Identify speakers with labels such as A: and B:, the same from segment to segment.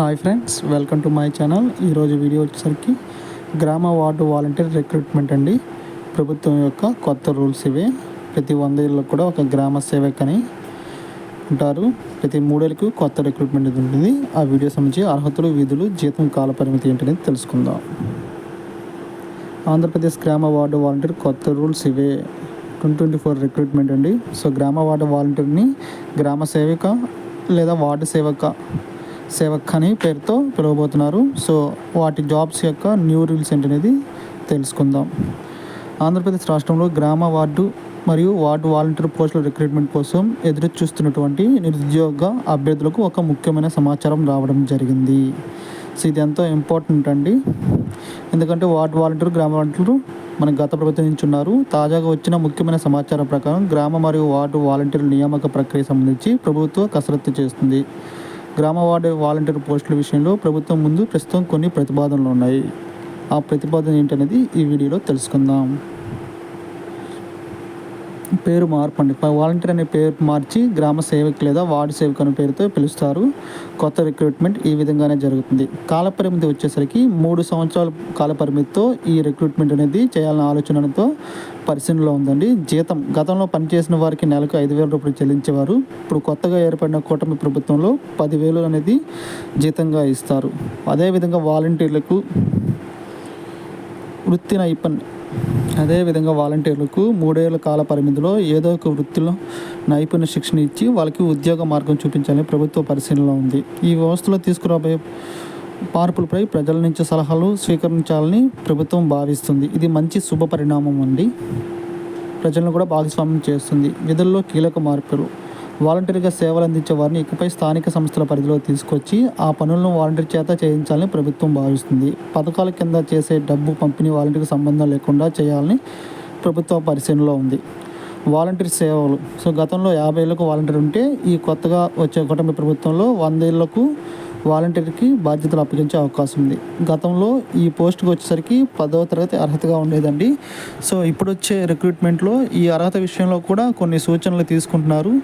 A: Hi friends welcome to my channel. ఈరోజు video వచ్చేసరికి గ్రామ వార్డు వాలంటీర్ రిక్రూట్మెంట్ అండి. ప్రభుత్వం యొక్క కొత్త రూల్స్ ఇవే. ప్రతి వంద ఏళ్ళకు కూడా ఒక గ్రామ సేవక్ అని ఉంటారు. ప్రతి మూడేళ్ళకు కొత్త రిక్రూట్మెంట్ ఉంటుంది. ఆ వీడియో సంబంధించి అర్హతలు విధులు జీతం కాల పరిమితి ఏంటనేది తెలుసుకుందాం. ఆంధ్రప్రదేశ్ గ్రామ వార్డు వాలంటీర్ కొత్త రూల్స్ ఇవే. ట్వంటీ ట్వంటీ ఫోర్ రిక్రూట్మెంట్ అండి. సో గ్రామ వార్డు వాలంటీర్ని గ్రామ సేవిక లేదా వార్డు సేవక సేవక్ అని పేరుతో పిలువబోతున్నారు. సో వాటి జాబ్స్ యొక్క న్యూ రూల్స్ ఏంటనేది తెలుసుకుందాం. ఆంధ్రప్రదేశ్ రాష్ట్రంలో గ్రామ వార్డు మరియు వార్డు వాలంటీర్ పోస్టుల రిక్రూట్మెంట్ కోసం ఎదురు చూస్తున్నటువంటి నిరుద్యోగ అభ్యర్థులకు ఒక ముఖ్యమైన సమాచారం రావడం జరిగింది. సో ఇది ఎంతో ఇంపార్టెంట్ అండి. ఎందుకంటే వార్డు వాలంటీర్ గ్రామ వాలంటీర్లు మన గత ప్రభుత్వం నుంచి ఉన్నారు. తాజాగా వచ్చిన ముఖ్యమైన సమాచారం ప్రకారం గ్రామ మరియు వార్డు వాలంటీర్ నియామక ప్రక్రియ సంబంధించి ప్రభుత్వం కసరత్తు చేస్తుంది. గ్రామ వార్డు వాలంటీర్ పోస్టుల విషయంలో ప్రభుత్వం ముందు ప్రస్తుతం కొన్ని ప్రతిపాదనలు ఉన్నాయి. ఆ ప్రతిపాదన ఏంటనేది ఈ వీడియోలో తెలుసుకుందాం. పేరు మార్పు అండి వాలంటీర్ అనే పేరు మార్చి గ్రామ సేవకు లేదా వార్డు సేవకు అనే పేరుతో పిలుస్తారు. కొత్త రిక్రూట్మెంట్ ఈ విధంగానే జరుగుతుంది. కాలపరిమితి వచ్చేసరికి మూడు సంవత్సరాల కాలపరిమితితో ఈ రిక్రూట్మెంట్ అనేది చేయాలన్న ఆలోచనతో పరిశీలనలో ఉందండి. జీతం గతంలో పనిచేసిన వారికి నెలకు ఐదు వేల రూపాయలు చెల్లించేవారు. ఇప్పుడు కొత్తగా ఏర్పడిన కూటమి ప్రభుత్వంలో పదివేలు అనేది జీతంగా ఇస్తారు. అదేవిధంగా వాలంటీర్లకు వృత్తి నైపుణ్యం అదేవిధంగా వాలంటీర్లకు మూడేళ్ళ కాల పరిమితిలో ఏదో ఒక వృత్తిలో నైపుణ్య శిక్షణ ఇచ్చి వాళ్ళకి ఉద్యోగ మార్గం చూపించాలని ప్రభుత్వ పరిశీలనలో ఉంది. ఈ వ్యవస్థలో తీసుకురాబోయే మార్పులపై ప్రజల నుంచి సలహాలు స్వీకరించాలని ప్రభుత్వం భావిస్తుంది. ఇది మంచి శుభ పరిణామం అండి. ప్రజలను కూడా భాగస్వామ్యం చేస్తుంది. విధుల్లో కీలక మార్పులు. వాలంటీర్గా సేవలు అందించే వారిని ఇకపై స్థానిక సంస్థల పరిధిలో తీసుకొచ్చి ఆ పనులను వాలంటీర్ చేత చేయించాలని ప్రభుత్వం భావిస్తుంది. పథకాల కింద చేసే డబ్బు పంపిణీ వాలంటీర్కి సంబంధం లేకుండా చేయాలని ప్రభుత్వ పరిశీలనలో ఉంది. వాలంటీర్ సేవలు. సో గతంలో యాభై ఏళ్ళకు వాలంటీర్ ఉంటే ఈ కొత్తగా వచ్చే కుటుంబ ప్రభుత్వంలో వంద ఏళ్ళకు వాలంటీర్కి బాధ్యతలు అప్పగించే అవకాశం ఉంది. గతంలో ఈ పోస్ట్కి వచ్చేసరికి పదవ తరగతి అర్హతగా ఉండేదండి. సో ఇప్పుడు వచ్చే రిక్రూట్మెంట్లో ఈ అర్హత విషయంలో కూడా కొన్ని సూచనలు తీసుకుంటున్నారు.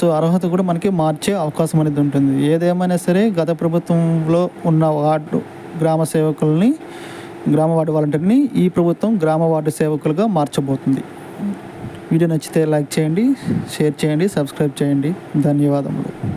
A: సో అర్హత కూడా మనకి మార్చే అవకాశం అనేది ఉంటుంది. ఏదేమైనా సరే గత ప్రభుత్వంలో ఉన్న వార్డు గ్రామ సేవకుల్ని గ్రామ వార్డు వాలంటీర్ని ఈ ప్రభుత్వం గ్రామ వార్డు సేవకులుగా మార్చబోతుంది. వీడియో నచ్చితే లైక్ చేయండి షేర్ చేయండి సబ్స్క్రైబ్ చేయండి. ధన్యవాదములు.